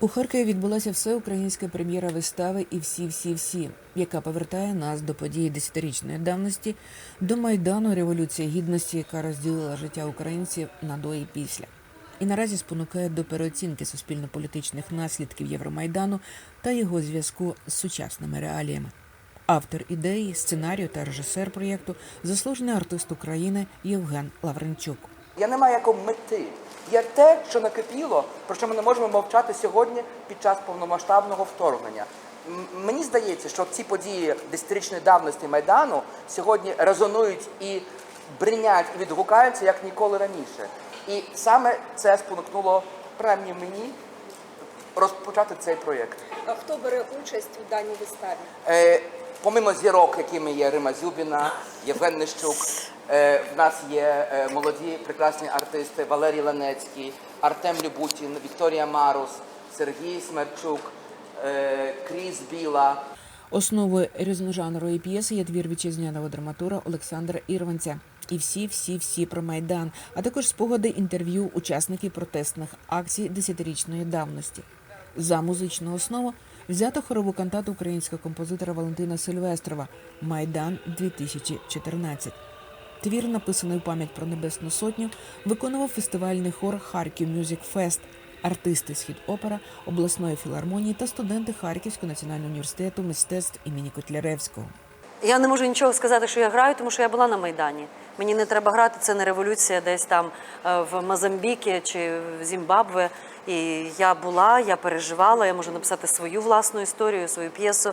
У Харкові відбулася всеукраїнська прем'єра вистави і всі, всі, всі, яка повертає нас до події десятирічної давності, до майдану Революції Гідності, яка розділила життя українців на до і після. І наразі спонукає до переоцінки суспільно-політичних наслідків Євромайдану та його зв'язку з сучасними реаліями. Автор ідеї, сценарію та режисер проєкту заслужений артист України Євген Лавренчук. Я не маю якої мети. Є те, що накипіло, про що ми не можемо мовчати сьогодні під час повномасштабного вторгнення. Мені здається, що ці події десятирічної давності Майдану сьогодні резонують і бринять, і відгукаються як ніколи раніше. І саме це спонукнуло принаймні мені розпочати цей проєкт. А хто бере участь у даній виставі? Е, помимо зірок, якими є Рима Зюбіна, Євген Нищук, в нас є е, молоді прекрасні артисти Валерій Ланецький, Артем Любутін, Вікторія Марус, Сергій Смерчук, е, Кріс Біла. Основою різножанрової п'єси є твір вітчизняного драматура Олександра Ірванця. І всі, всі, всі про майдан, а також спогади інтерв'ю учасників протестних акцій десятирічної давності. За музичну основу взято хорову кантату українського композитора Валентина Сильвестрова Майдан 2014. Твір, написаний в пам'ять про Небесну Сотню, виконував фестивальний хор Харків Мюзик Фест, артисти Схід Опера, обласної філармонії та студенти Харківського національного університету мистецтв імені Котляревського. Я не можу нічого сказати, що я граю, тому що я була на Майдані. Мені не треба грати, це не революція десь там е, в Мозамбікі чи в Зімбабве. І я була, я переживала, я можу написати свою власну історію, свою п'єсу,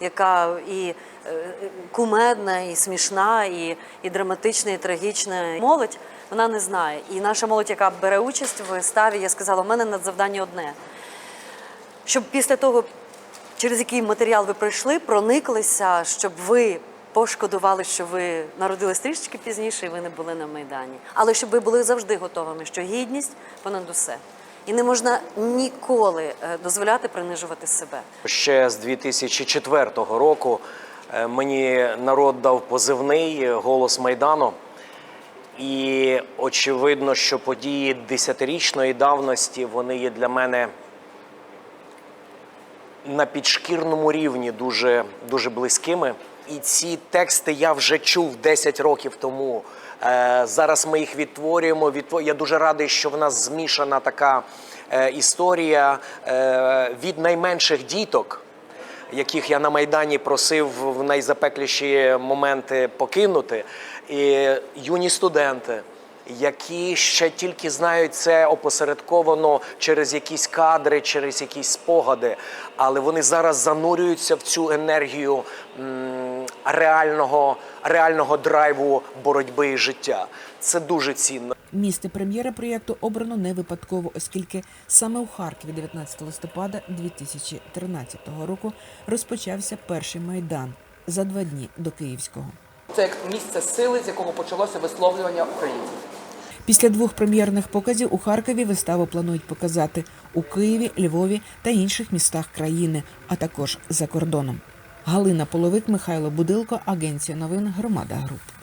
яка і е, кумедна, і смішна, і, і драматична, і трагічна. Молодь вона не знає. І наша молодь, яка бере участь в виставі, я сказала, в мене надзавдання одне. Щоб після того, через який матеріал ви пройшли, прониклися, щоб ви пошкодували, що ви народились трішечки пізніше і ви не були на Майдані. Але щоб ви були завжди готовими, що гідність понад усе. І не можна ніколи е, дозволяти принижувати себе. Ще з 2004 року е, мені народ дав позивний е, голос Майдану. І очевидно, що події десятирічної давності вони є для мене на підшкірному рівні дуже, дуже близькими. І ці тексти я вже чув 10 років тому. Е, зараз ми їх відтворюємо. Відтвор... Я дуже радий, що в нас змішана така е, історія е, від найменших діток, яких я на Майдані просив в найзапекліші моменти покинути, і юні студенти які ще тільки знають це опосередковано через якісь кадри, через якісь спогади, але вони зараз занурюються в цю енергію реального, реального драйву боротьби і життя. Це дуже цінно. Місце прем'єри проєкту обрано не випадково, оскільки саме у Харкові 19 листопада 2013 року розпочався перший майдан за два дні до Київського. Це як місце сили, з якого почалося висловлювання українців. Після двох прем'єрних показів у Харкові виставу планують показати у Києві, Львові та інших містах країни, а також за кордоном. Галина Половик, Михайло Будилко, Агенція новин Громада Груп.